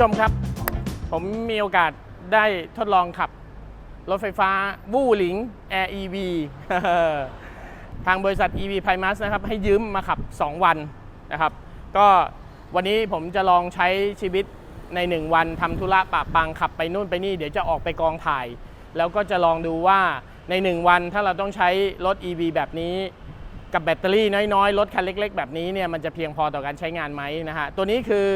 ผู้ชมครับ ผมมีโอกาสได้ทดลองขับ รถไฟฟ้าวู่หลิง Air EV ทางบริษัท EV Primus นะครับ ให้ยืมมาขับ 2 วันนะครับ ก็วันนี้ผมจะลองใช้ชีวิตใน 1 วันทำธุระปะปังขับไปนู่นไปนี่ เดี๋ยวจะออกไปกองถ่าย แล้วก็จะลองดูว่าใน 1 วันถ้าเราต้องใช้รถ EV แบบนี้ กับแบตเตอรี่น้อยๆ รถคันเล็ก ๆ แบบนี้เนี่ยมันจะเพียงพอต่อการใช้งานไหมนะฮะ ตัวนี้คือ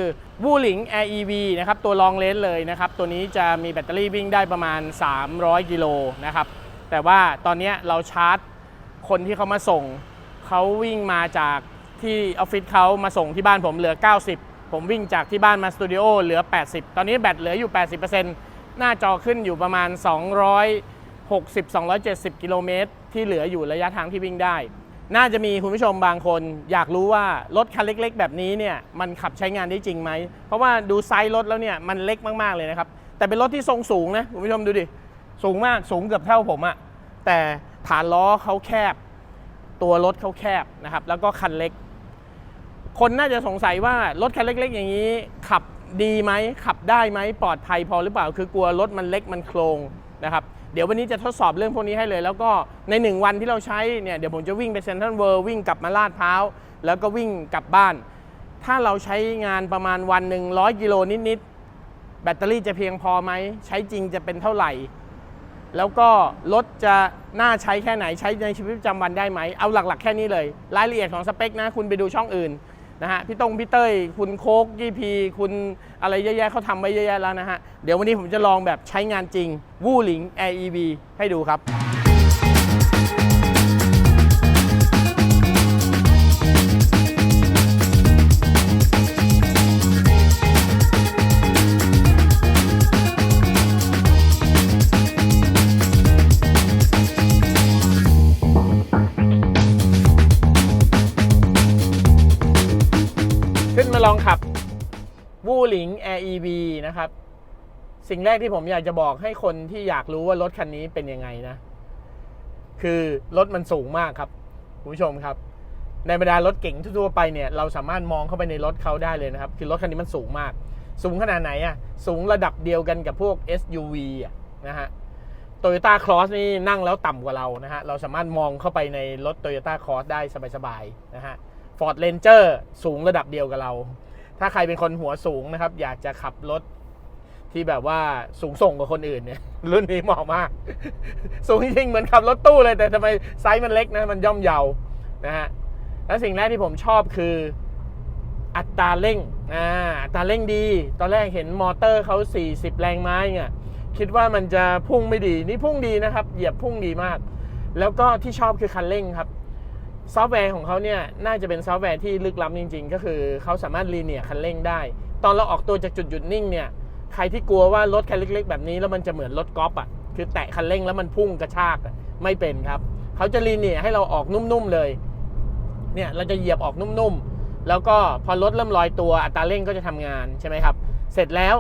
วูหลิง Air EV นะครับ ตัวลองเลนเลยนะครับ ตัวนี้จะมีแบตเตอรี่วิ่งได้ประมาณ 300 กิโลนะครับ แต่ว่าตอนนี้เราชาร์จคนที่เขามาส่ง เขาวิ่งมาจากที่ออฟฟิศเขามาส่งที่บ้านผมเหลือ 90 ผมวิ่งจากที่บ้านมาสตูดิโอเหลือ 80 ตอนนี้แบตเหลืออยู่ 80%หน้าจอขึ้นอยู่ประมาณ260-270 กิโลเมตรที่เหลืออยู่ระยะทางที่วิ่งได้ น่าจะมีคุณผู้ชมบางคน อยากรู้ว่ารถคันเล็ก ๆ แบบนี้เนี่ยมันขับใช้งานได้จริงไหม เพราะว่าดูไซส์รถแล้วเนี่ยมันเล็กมากๆเลยนะครับ แต่เป็นรถที่ทรงสูงนะคุณผู้ชมดูดิ สูงมากสูงเกือบเท่าผมอะแต่ฐานล้อเขาแคบ ตัวรถเขาแคบนะครับ แล้วก็คันเล็ก คนน่าจะสงสัยว่ารถคันเล็ก ๆ อย่างนี้ ขับดีไหมขับได้ไหมปลอดภัยพอหรือเปล่า คือกลัวรถมันเล็กมันโครงนะครับ เดี๋ยววันนี้จะทดสอบเรื่องพวกนี้ให้เลย แล้วก็ใน 1 วันที่เราใช้เนี่ยเดี๋ยวผมจะวิ่งไปเซ็นทรัลเวิลด์วิ่งกลับมาลาดพร้าวแล้วก็วิ่งกลับบ้าน ถ้าเราใช้งานประมาณวันหนึ่งร้อยกิโลนิดๆแบตเตอรี่จะเพียงพอไหมใช้จริงจะเป็นเท่าไหร่ แล้วก็รถจะน่าใช้แค่ไหนใช้ในชีวิตประจำวันได้ไหมเอาหลักๆ แค่นี้เลย รายละเอียดของสเปคนะคุณไปดูช่องอื่น นะฮะพี่ตงพี่เต้ยคุณโคกยี่พีคุณอะไรเยอะแยะเขาทำไว้เยอะแยะแล้วนะฮะ เดี๋ยววันนี้ผมจะลองแบบใช้งานจริง วู่หลิง Air EV ให้ดูครับ นะครับ สิ่งแรกที่ผมอยากจะบอกให้คนที่อยากรู้ว่ารถคันนี้เป็นยังไงนะ คือรถมันสูงมากครับคุณผู้ชมครับ ในบรรดารถเก๋งทั่วไปเนี่ยเราสามารถมองเข้าไปในรถเขาได้เลยนะครับ คือรถคันนี้มันสูงมาก สูงขนาดไหนอะ่ะสูงระดับเดียวกันกับพวก SUV อะนะฮะโตโยต้าครอสนี่นั่งแล้วต่ำกว่าเรานะฮะเราสามารถมองเข้าไปในรถโตโยต้าครอสได้สบายๆนะฮะฟอร์ดเ n นเจอร์สูงระดับเดียวกับเรา ถ้าใครเป็นคนหัวสูงนะครับ อยากจะขับรถที่แบบว่าสูงส่งกว่าคนอื่นเนี่ย รุ่นนี้เหมาะมาก สูงจริงเหมือนขับรถตู้เลย แต่ทำไมไซส์มันเล็กนะ มันย่อมเยานะฮะและสิ่งแรกที่ผมชอบคืออัตราเร่งอ่าอัตราเร่งดี ตอนแรกเห็นมอเตอร์เขา 40 แรงม้าเนี่ยคิดว่ามันจะพุ่งไม่ดี นี่พุ่งดีนะครับ เหยียบพุ่งดีมาก แล้วก็ที่ชอบคือคันเร่งครับ ซอฟต์แวร์ของเขาเนี่ยน่าจะเป็นซอฟต์แวร์ที่ลึกล้ำจริง ๆ ก็คือเขาสามารถรีเนียร์คันเร่งได้ ตอนเราออกตัวจากจุดหยุดนิ่งเนี่ยใครที่กลัวว่ารถคันเล็ก ๆ แบบนี้แล้วมันจะเหมือนรถกอล์ฟอะคือแตะคันเร่งแล้วมันพุ่งกระชากไม่เป็นครับเขาจะรีเนียร์ให้เราออกนุ่มๆเลยเนี่ยเราจะเหยียบออกนุ่มๆ แล้วก็พอรถเริ่มลอยตัวอัตราเร่งก็จะทำงานใช่ไหมครับ เสร็จแล้ว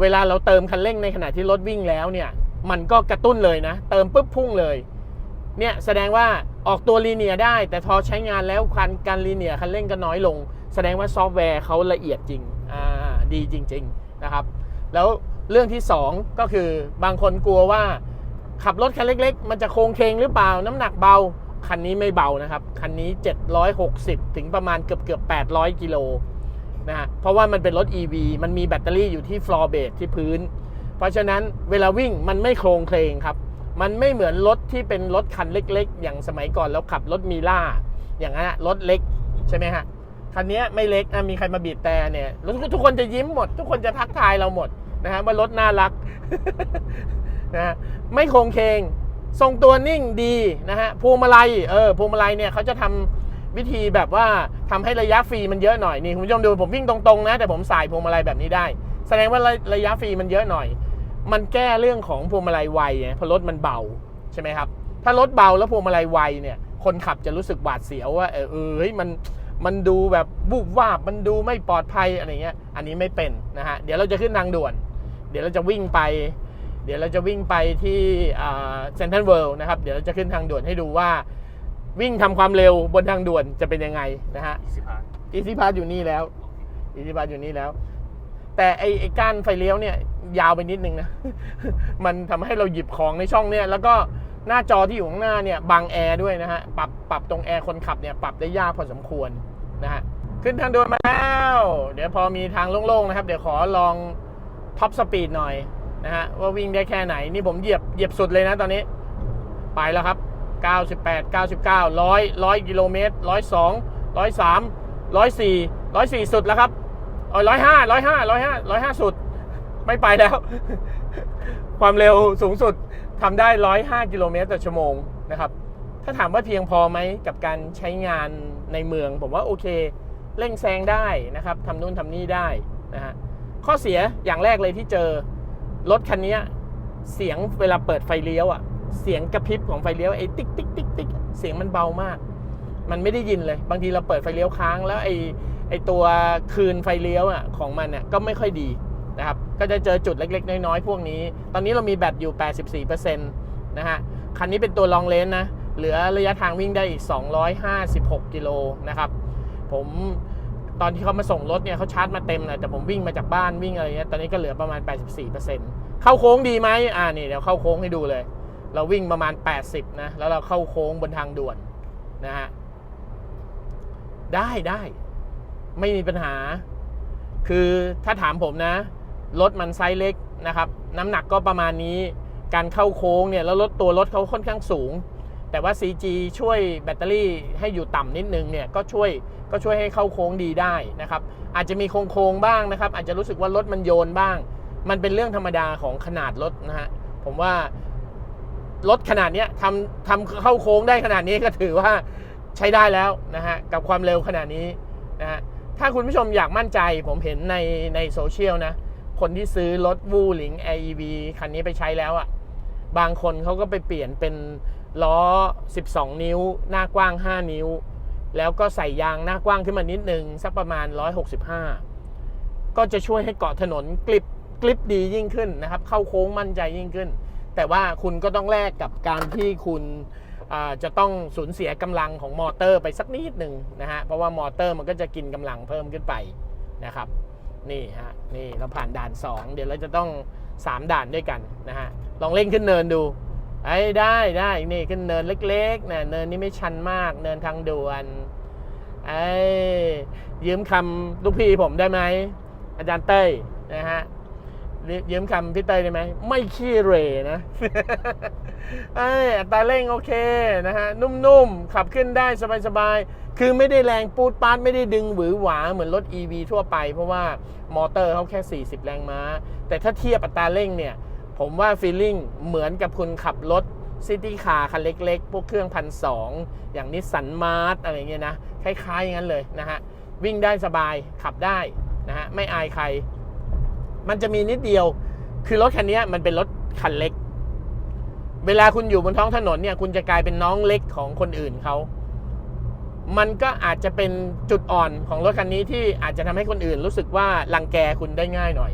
เวลาเราเติมคันเร่งในขณะที่รถวิ่งแล้วเนี่ยมันก็กระตุ้นเลยนะ เติมปุ๊บพุ่งเลยเนี่ยแสดงว่า ออกตัวลีเนียได้ แต่พอใช้งานแล้วการการลีเนียคันเร่งก็น้อยลง แสดงว่าซอฟต์แวร์เขาละเอียดจริงอ่าดีจริง ๆนะครับ แล้วเรื่องที่ 2 ก็คือบางคนกลัวว่า ขับรถคันเล็ก ๆ มันจะโค้งเคงหรือเปล่าน้ำหนักเบา คันนี้ไม่เบานะครับ คันนี้ 760 ถึงประมาณเกือบเกือบ800 กิโลนะฮะเพราะว่ามันเป็นรถ EV มันมีแบตเตอรี่อยู่ที่ฟลอร์เบสที่พื้น เพราะฉะนั้นเวลาวิ่งมันไม่โครงเคลงครับ มันไม่เหมือนรถที่เป็นรถคันเล็กๆ อย่างสมัยก่อนเราขับรถมีล่า อย่างนั้นรถเล็กใช่ไหมฮะคันนี้ไม่เล็กนะมีใครมาบีบแต่เนี่ยแล้วทุกคนจะยิ้มหมด ทุกคนจะทักทายเราหมดนะฮะว่ารถน่ารักนะฮะไม่โคงเคงทรงตัวนิ่งดีนะฮะพวงมาลัยเออพวงมาลัยเนี่ยเขาจะทำวิธีแบบว่าทำให้ระยะฟรีมันเยอะหน่อยนี่คุณผู้ชมดูผมวิ่งตรงๆนะแต่ผมสายพวงมาลัยแบบนี้ได้ แสดงว่าระระยะฟรีมันเยอะหน่อย มันแก้เรื่องของพวงมาลัยไวไงเพราะรถมันเบาใช่ไหมครับ ถ้ารถเบาแล้วพวงมาลัยไวเนี่ยคนขับจะรู้สึกหวาดเสียวว่าเออเออเฮ้ยมันมันดูแบบบุบวาบมันดูไม่ปลอดภัยอะไรเงี้ย อันนี้ไม่เป็นนะฮะ เดี๋ยวเราจะขึ้นทางด่วน เดี๋ยวเราจะวิ่งไป เดี๋ยวเราจะวิ่งไปที่เซ็นทรัลเวิลด์นะครับ เดี๋ยวเราจะขึ้นทางด่วนให้ดูว่า วิ่งทำความเร็วบนทางด่วนจะเป็นยังไงนะฮะสิบห้าอีซี่พาสอยู่นี่แล้วอีซี่พาสอยู่นี่แล้ว แต่ไอ้ไอ้ก้านไฟเลี้ยวเนี่ยยาวไปนิดนึงนะ มันทำให้เราหยิบของในช่องเนี่ยแล้วก็หน้าจอที่อยู่ข้างหน้าเนี่ยบังแอร์ด้วยนะฮะ ปรับปรับตรงแอร์คนขับเนี่ยปรับได้ยากพอสมควรนะฮะ ขึ้นทางด่วนมาแล้ว เดี๋ยวพอมีทางโล่งๆนะครับ เดี๋ยวขอลองท็อปสปีดหน่อยนะฮะ ว่าวิ่งได้แค่ไหน นี่ผมเหยียบเหยียบสุดเลยนะตอนนี้ ไปแล้วครับ 98 99 100 100 กิโลเมตร 102 103 104 104 สุดแล้วครับ เอยห้าร้อ105 105 105 105สุด ไม่ไปแล้ว ความเร็วสูงสุดทำได้105กิโลเมตรต่อชั่วโมงนะครับ ถ้าถามว่าเพียงพอไหมกับการใช้งานในเมือง ผมว่าโอเค เร่งแซงได้นะครับทำนู่นทำนี่ได้นะฮะข้อเสียอย่างแรกเลยที่เจอ รถคันนี้เสียงเวลาเปิดไฟเลี้ยวอะเสียงกระพริบของไฟเลี้ยวไอ้ติ๊กติ๊กติ๊กติ๊กเสียงมันเบามาก มันไม่ได้ยินเลย บางทีเราเปิดไฟเลี้ยวค้างแล้วไอ้ ไอตัวคืนไฟเลี้ยวอะของมันเนี่ยก็ไม่ค่อยดีนะครับก็จะเจอจุดเล็กๆ น้อยๆ พวกนี้ ตอนนี้เรามีแบตอยู่ 84%นะฮะคันนี้เป็นตัวลองเลนนะ เหลือระยะทางวิ่งได้อีก 256 กิโลนะครับ ผมตอนที่เขามาส่งรถเนี่ยเขาชาร์จมาเต็มเลยแต่ผมวิ่งมาจากบ้านวิ่งอะไรเงี้ยตอนนี้ก็เหลือประมาณ 84%เข้าโค้งดีไหมอ่านี่เดี๋ยวเข้าโค้งให้ดูเลย เราวิ่งประมาณ 80 นะ แล้วเราเข้าโค้งบนทางด่วนนะฮะได้ได้ ไม่มีปัญหา คือถ้าถามผมนะ รถมันไซส์เล็กนะครับ น้ำหนักก็ประมาณนี้ การเข้าโค้งเนี่ย แล้วรถตัวรถเขาค่อนข้างสูง แต่ว่า CG ช่วยแบตเตอรี่ให้อยู่ต่ำนิดนึงเนี่ย ก็ช่วยก็ช่วยให้เข้าโค้งดีได้นะครับ อาจจะมีโค้งๆบ้างนะครับ อาจจะรู้สึกว่ารถมันโยนบ้าง มันเป็นเรื่องธรรมดาของขนาดรถนะฮะ ผมว่ารถขนาดเนี้ยทำทำเข้าโค้งได้ขนาดนี้ก็ถือว่าใช้ได้แล้วนะฮะ กับความเร็วขนาดนี้นะฮะ ถ้าคุณผู้ชมอยากมั่นใจผมเห็นในในโซเชียลนะ คนที่ซื้อรถวูหลิง AEV คันนี้ไปใช้แล้วอะ่ะ บางคนเขาก็ไปเปลี่ยนเป็นล้อ 12 นิ้ว หน้ากว้าง 5 นิ้ว แล้วก็ใส่ยางหน้ากว้างขึ้นมานิดนึง สักประมาณ 165 ก็จะช่วยให้เกาะถนนกลิบกลิบดียิ่งขึ้นนะครับ เข้าโค้งมั่นใจยิ่งขึ้น แต่ว่าคุณก็ต้องแลกกับการที่คุณ จะต้องสูญเสียกำลังของมอเตอร์ไปสักนิดหนึ่งนะฮะเพราะว่ามอเตอร์มันก็จะกินกำลังเพิ่มขึ้นไปนะครับนี่ฮะนี่เราผ่านด่าน 2 เดี๋ยวเราจะต้อง 3 ด่านด้วยกันนะฮะลองเล่นขึ้นเนินดูไอ้ได้ได้นี่ขึ้นเนินเล็กๆนะเนินนี้ไม่ชันมากเนินทางด่วนไอ้ยืมคำลูกพี่ผมได้ไหมอาจารย์เต้ยนะฮะ ยืมคำพี่เต้ยได้ไหม ไม่ขี้เรนะไอ้อัตราเร่งโอเคนะฮะ นุ่มๆ ขับขึ้นได้สบายๆ คือไม่ได้แรงปูดปาดไม่ได้ดึงหวือหวาเหมือนรถ EV ทั่วไป เพราะว่ามอเตอร์เขาแค่ 40 แรงม้า แต่ถ้าเทียบอัตราเร่งเนี่ย ผมว่าฟีลลิ่งเหมือนกับคุณขับรถซิตี้คาร์คันเล็กๆ พวกเครื่องพันสองอย่างนิสสันมาร์อะไรเงี้ยนะ คล้ายๆอย่างนั้นเลยนะฮะ วิ่งได้สบายขับได้นะฮะ ไม่อายใคร มันจะมีนิดเดียว คือรถคันนี้มันเป็นรถคันเล็ก เวลาคุณอยู่บนท้องถนนเนี่ย คุณจะกลายเป็นน้องเล็กของคนอื่นเขามันก็อาจจะเป็นจุดอ่อนของรถคันนี้ที่อาจจะทำให้คนอื่น รู้สึกว่ารังแกคุณได้ง่ายหน่อย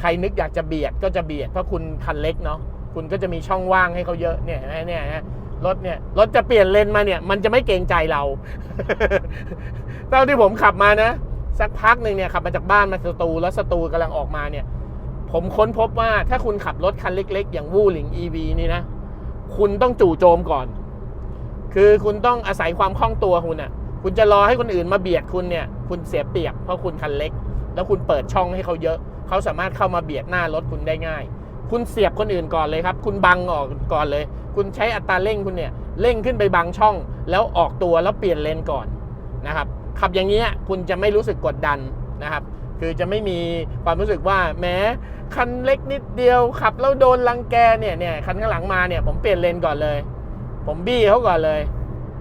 ใครนึกอยากจะเบียดก็จะเบียดเพราะคุณคันเล็กเนาะคุณก็จะมีช่องว่างให้เขาเยอะเนี่ยเห็นไหมเนี่ยฮะรถเนี่ยรถจะเปลี่ยนเลนมาเนี่ย มันจะไม่เกรงใจเราเท่าที่ผมขับมานะ สักพักหนึ่งเนี่ยขับมาจากบ้านมาสตูแล้วสตูกำลังออกมาเนี่ย ผมค้นพบว่าถ้าคุณขับรถคันเล็ก ๆ อย่างวูหลิง EV นี่นะ คุณต้องจู่โจมก่อน คือคุณต้องอาศัยความคล่องตัวคุณอะ คุณจะรอให้คนอื่นมาเบียดคุณเนี่ย คุณเสียเปรียบเพราะคุณคันเล็ก แล้วคุณเปิดช่องให้เขาเยอะ เขาสามารถเข้ามาเบียดหน้ารถคุณได้ง่าย คุณเสียบคนอื่นก่อนเลยครับ คุณบังออกก่อนเลย คุณใช้อัตราเร่งคุณเนี่ยเร่งขึ้นไปบังช่อง แล้วออกตัวแล้วเปลี่ยนเลนก่อนนะครับ ขับอย่างเงี้ยคุณจะไม่รู้สึกกดดันนะครับ คือจะไม่มีความรู้สึกว่าแม้คันเล็กนิดเดียวขับแล้วโดนรังแกเนี่ยเนี่ยคันข้างหลังมาเนี่ยผมเปลี่ยนเลนก่อนเลย ผมบี้เขาก่อนเลย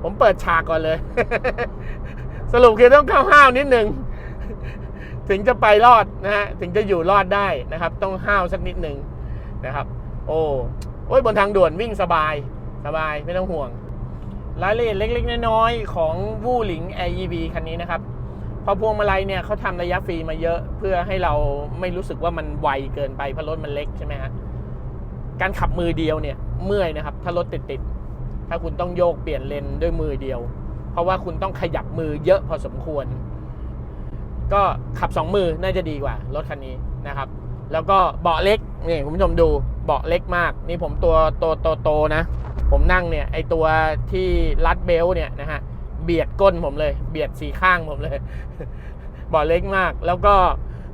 ผมเปิดฉากก่อนเลย สรุปคือต้องเข้าห้าวนิดนึงถึงจะไปรอดนะฮะถึงจะอยู่รอดได้นะครับ ต้องห้าวสักนิดหนึ่งนะครับ โอ้โอ้ยบนทางด่วนวิ่งสบายสบายไม่ต้องห่วง รายละเอียดเล็กๆ น้อยๆ ของวูหลิง AEV คันนี้นะครับพอพวงมาลัยเนี่ยเขาทำระยะฟรีมาเยอะเพื่อให้เราไม่รู้สึกว่ามันไวเกินไปเพราะรถมันเล็กใช่ไหมฮะการขับมือเดียวเนี่ยเมื่อยนะครับ ถ้ารถติดติดๆถ้าคุณต้องโยกเปลี่ยนเลนด้วยมือเดียว เพราะว่าคุณต้องขยับมือเยอะพอสมควร ก็ขับสองมือน่าจะดีกว่ารถคันนี้นะครับ แล้วก็เบาะเล็กนี่คุณผู้ชมดูเบาะเล็กมาก นี่ผมตัวโตโตโตนะ ผมนั่งเนี่ยไอตัวที่รัดเบลต์เนี่ยนะฮะเบียดก้นผมเลย เบียดสีข้างผมเลยเบาะเล็กมาก แล้วก็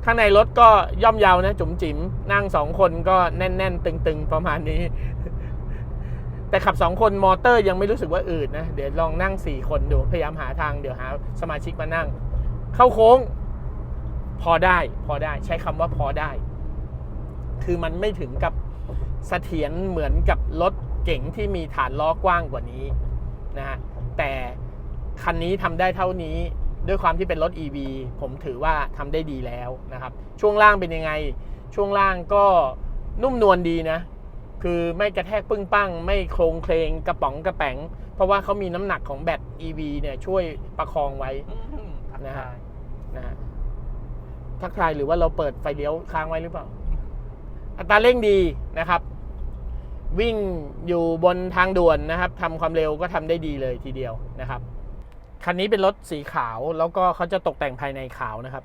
ข้างในรถก็ย่อมเยาวนะจุ๋มจิ๋มนั่งสองคนก็แน่น ๆ ตึง ๆ ประมาณนี้ แต่ขับสองคนมอเตอร์ยังไม่รู้สึกว่าอืดนะ เดี๋ยวลองนั่งสี่คนดู พยายามหาทางเดี๋ยวหาสมาชิกมานั่ง เข้าโค้ง พอได้ พอได้ใช้คำว่าพอได้ คือมันไม่ถึงกับเสถียรเหมือนกับรถ เก๋งที่มีฐานล้อกว้างกว่านี้นะฮะแต่คันนี้ทำได้เท่านี้ด้วยความที่เป็นรถ EV ผมถือว่าทำได้ดีแล้วนะครับช่วงล่างเป็นยังไง ช่วงล่างก็นุ่มนวลดีนะ คือไม่กระแทกปึ้งปั้ง ไม่โครงเคลงกระป๋องกระแป๋ง เพราะว่าเขามีน้ำหนักของแบต EV เนี่ยช่วยประคองไว้นะฮะนะฮะทักทายหรือว่าเราเปิดไฟเลี้ยวค้างไว้หรือเปล่า อัตราเร่งดีนะครับ วิ่งอยู่บนทางด่วนนะครับทำความเร็วก็ทำได้ดีเลยทีเดียวนะครับ คันนี้เป็นรถสีขาวแล้วก็เขาจะตกแต่งภายในขาวนะครับ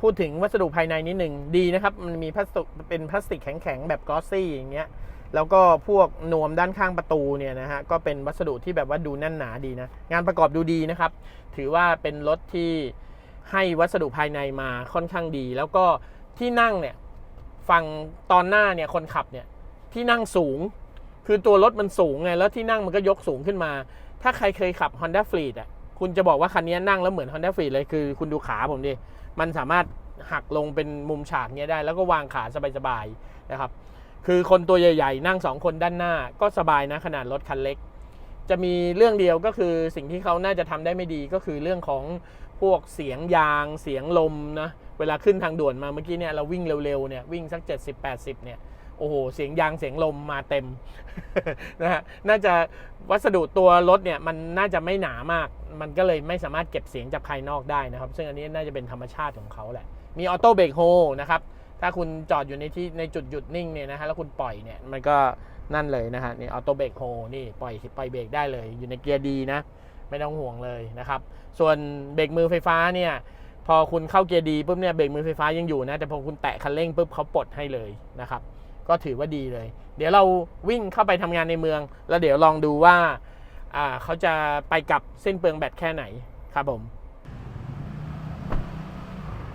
พูดถึงวัสดุภายในนิดหนึ่งดีนะครับ มันมีพลาสติกเป็นพลาสติกแข็งๆแบบกอสซี่อย่างเงี้ยแล้วก็พวกนวมด้านข้างประตูเนี่ยนะฮะก็เป็นวัสดุที่แบบว่าดูแน่นหนาดีนะ งานประกอบดูดีนะครับ ถือว่าเป็นรถที่ให้วัสดุภายในมาค่อนข้างดี แล้วก็ที่นั่งเนี่ยฝั่งตอนหน้าเนี่ยคนขับเนี่ยที่นั่งสูง คือตัวรถมันสูงไง แล้วที่นั่งมันก็ยกสูงขึ้นมา ถ้าใครเคยขับ Honda f l e e t อะคุณจะบอกว่าคันนี้นั่งแล้วเหมือน Honda f l e e t เลยคือคุณดูขาผมดิ มันสามารถหักลงเป็นมุมฉากเนี้ยได้ แล้วก็วางขาสบายๆนะครับคือคนตัวใหญ่ๆ นั่งสองคนด้านหน้าก็สบายนะขนาดรถคันเล็ก จะมีเรื่องเดียวก็คือสิ่งที่เขาน่าจะทำได้ไม่ดีก็คือเรื่องของพวกเสียงยางเสียงลมนะเวลาขึ้นทางด่วนมาเมื่อกี้เนี่ยเราวิ่งเร็วๆเนี่ยวิ่งสัก 70-80เนี่ย โอ้โห เสียงยางเสียงลมมาเต็มนะฮะน่าจะวัสดุตัวรถเนี่ยมันน่าจะไม่หนามาก มันก็เลยไม่สามารถเก็บเสียงจากภายนอกได้นะครับ ซึ่งอันนี้น่าจะเป็นธรรมชาติของเขาแหละ มีออโต้เบรกโฮนะครับ ถ้าคุณจอดอยู่ในที่ในจุดหยุดนิ่งเนี่ยนะฮะแล้วคุณปล่อยเนี่ยมันก็นั่นเลยนะฮะนี่ออโต้เบรกโฮนี่ปล่อยปล่อยเบรกได้เลยอยู่ในเกียร์ดีนะไม่ต้องห่วงเลยนะครับ ส่วนเบรกมือไฟฟ้าเนี่ยพอคุณเข้าเกียร์ดีปุ๊บเนี่ยเบรกมือไฟฟ้ายังอยู่นะแต่พอคุณแตะคันเร่งปุ๊บเขาปลดให้เลยนะครับ ก็ถือว่าดีเลย เดี๋ยวเราวิ่งเข้าไปทำงานในเมือง แล้วเดี๋ยวลองดูว่าเขาจะไปกับเส้นเปลืองแบตแค่ไหนครับผม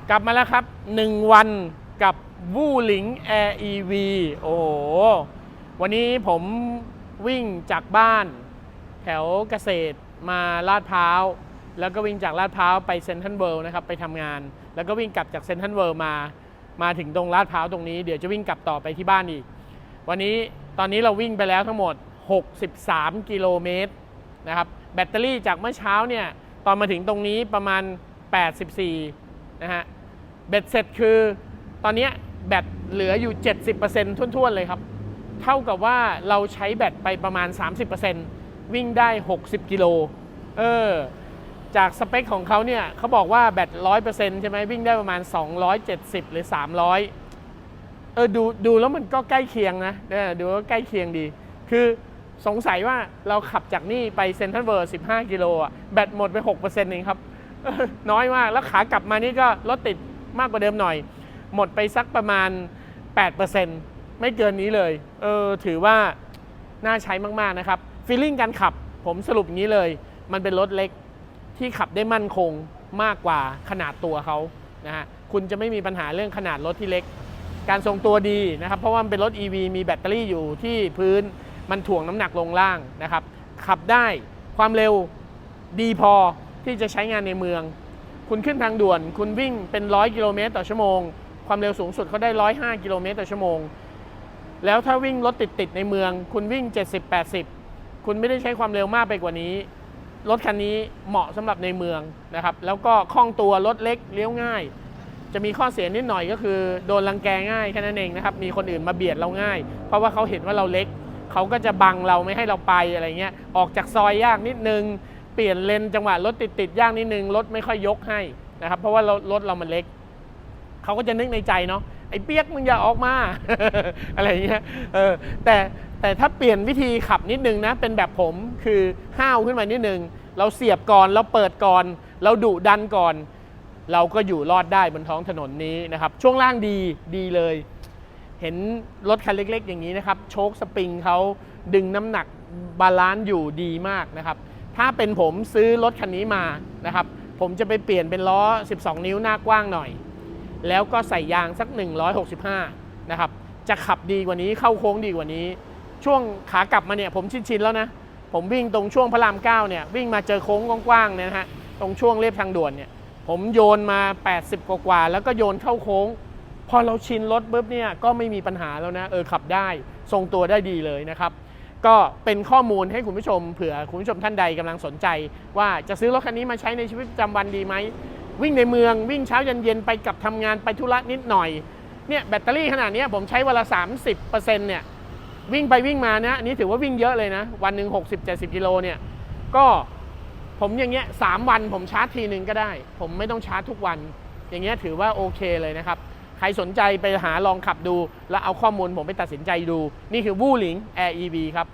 กลับมาแล้วครับ 1 วันกับวูหลิง Air EV โอ้โห วันนี้ผมวิ่งจากบ้าน แถวเกษตรมาลาดพร้าว แล้วก็วิ่งจากลาดพร้าวไปเซนทรัลเวิลด์นะครับ ไปทำงาน แล้วก็วิ่งกลับจากเซนทรัลเวิลด์มา มาถึงตรงลาดพร้าวตรงนี้เดี๋ยวจะวิ่งกลับต่อไปที่บ้านอีก วันนี้ตอนนี้เราวิ่งไปแล้วทั้งหมด 63 กิโลเมตรนะครับแบตเตอรี่จากเมื่อเช้าเนี่ยตอนมาถึงตรงนี้ประมาณ 84 นะฮะเบ็ดเสร็จคือตอนนี้แบตเหลืออยู่ 70%ทุ่นๆเลยครับ เท่ากับว่าเราใช้แบตไปประมาณ 30%วิ่งได้ 60 กิโล เออ จากสเปคของเขาเนี่ยเขาบอกว่าแบต100%ใช่ไหมวิ่งได้ประมาณ 270 หรือ 300 เออดูดูแล้วมันก็ใกล้เคียงนะเออดูว่าใกล้เคียงดี คือสงสัยว่าเราขับจากนี่ไปเซนทรัลเวิร์15 กิโลอะแบตหมดไป 6%เองครับออน้อยมาก แล้วขากลับมานี่ก็รถติดมากกว่าเดิมหน่อย หมดไปสักประมาณ 8%ไม่เกินนี้เลย เออถือว่าน่าใช้มาก ๆ นะครับฟีลลิ่งการขับผมสรุปอย่างนี้เลย มันเป็นรถเล็ก ที่ขับได้มั่นคงมากกว่าขนาดตัวเขานะฮะคุณจะไม่มีปัญหาเรื่องขนาดรถที่เล็ก การทรงตัวดีนะครับ เพราะว่ามันเป็นรถ EV มีแบตเตอรี่อยู่ที่พื้นมันถ่วงน้ำหนักลงล่างนะครับ ขับได้ความเร็วดีพอที่จะใช้งานในเมือง คุณขึ้นทางด่วน คุณวิ่งเป็น 100 กิโลเมตรต่อชั่วโมง ความเร็วสูงสุดเขาได้ 105 กิโลเมตรต่อชั่วโมง แล้วถ้าวิ่งรถติดๆในเมือง คุณวิ่ง 70-80 คุณไม่ได้ใช้ความเร็วมากไปกว่านี้ รถคันนี้เหมาะสำหรับในเมืองนะครับ แล้วก็คล่องตัวรถเล็กเลี้ยวง่าย จะมีข้อเสียนิดหน่อยก็คือ โดนรังแกง่ายแค่นั้นเองนะครับ มีคนอื่นมาเบียดเราง่าย เพราะว่าเขาเห็นว่าเราเล็ก เขาก็จะบังเราไม่ให้เราไปอะไรเงี้ย ออกจากซอยยากนิดนึง เปลี่ยนเลนจังหวะรถติดติดๆยากนิดนึง รถไม่ค่อยยกให้นะครับ เพราะว่ารถรถเรามันเล็ก เขาก็จะนึกในใจเนาะไอ้เปียกมึงอย่าออกมา อะไรเงี้ย เออ แต่ แต่ถ้าเปลี่ยนวิธีขับนิดนึงนะ เป็นแบบผมคือห้าวขึ้นมานิดนึง เราเสียบก่อน เราเปิดก่อน เราดุดันก่อน เราก็อยู่รอดได้บนท้องถนนนี้นะครับ ช่วงล่างดีดีเลย เห็นรถคันเล็กๆ อย่างนี้นะครับ โชคสปริงเขาดึงน้ำหนักบาลานซ์อยู่ดีมากนะครับ ถ้าเป็นผมซื้อรถคันนี้มานะครับ ผมจะไปเปลี่ยนเป็นล้อ 12 นิ้วหน้ากว้างหน่อย แล้วก็ใส่ยางสัก 165 นะครับ จะขับดีกว่านี้เข้าโค้งดีกว่านี้ ช่วงขากลับมาเนี่ยผมชินๆแล้วนะ ผมวิ่งตรงช่วงพระรามเก้าเนี่ยวิ่งมาเจอโค้งกว้างๆเนี่ยนะฮะตรงช่วงเรียบทางด่วนเนี่ยผมโยนมา 80 กว่าๆแล้วก็โยนเข้าโค้ง พอเราชินรถปุ๊บเนี่ยก็ไม่มีปัญหาแล้วนะเออขับได้ทรงตัวได้ดีเลยนะครับ ก็เป็นข้อมูลให้คุณผู้ชมเผื่อคุณผู้ชมท่านใดกำลังสนใจ ว่าจะซื้อรถคันนี้มาใช้ในชีวิตประจำวันดีไหมวิ่งในเมืองวิ่งเช้าเย็นๆไปกับทำงานไปธุระนิดหน่อยเนี่ยแบตเตอรี่ขนาดเนี้ยผมใช้วันละ30%เนี่ย วิ่งไปวิ่งมานะอันนี้ถือว่าวิ่งเยอะเลยนะ วันหนึ่ง60-70กิโลเนี่ย ก็ผมอย่างเงี้ยสามวันผมชาร์จทีหนึ่งก็ได้ ผมไม่ต้องชาร์จทุกวัน อย่างเงี้ยถือว่าโอเคเลยนะครับ ใครสนใจไปหาลองขับดู แล้วเอาข้อมูลผมไปตัดสินใจดู นี่คือวูหลิง Air EV ครับ